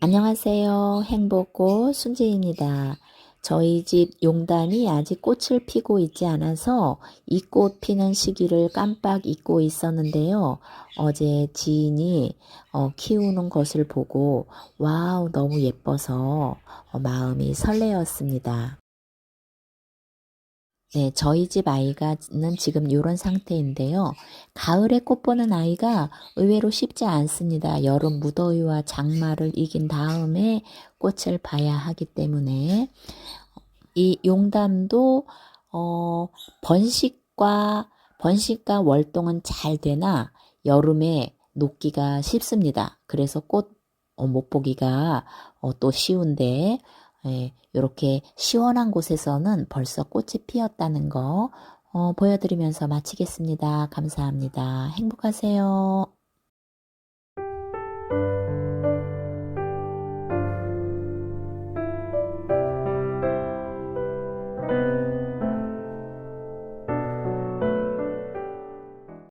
안녕하세요. 행복꽃 순지입니다. 저희 집 용단이 아직 꽃을 피고 있지 않아서 이 꽃 피는 시기를 깜빡 잊고 있었는데요. 어제 지인이 어, 키우는 것을 보고 와우 너무 예뻐서 어, 마음이 설레었습니다. 네, 저희 집 아이가는 지금 이런 상태인데요. 가을에 꽃 보는 아이가 의외로 쉽지 않습니다. 여름 무더위와 장마를 이긴 다음에 꽃을 봐야 하기 때문에 이 용담도 어, 번식과 번식과 월동은 잘 되나 여름에 녹기가 쉽습니다. 그래서 꽃 어, 못 보기가 어, 또 쉬운데 예, 이렇게 시원한 곳에서는 벌써 꽃이 피었다는 거 어, 보여드리면서 마치겠습니다. 감사합니다. 행복하세요.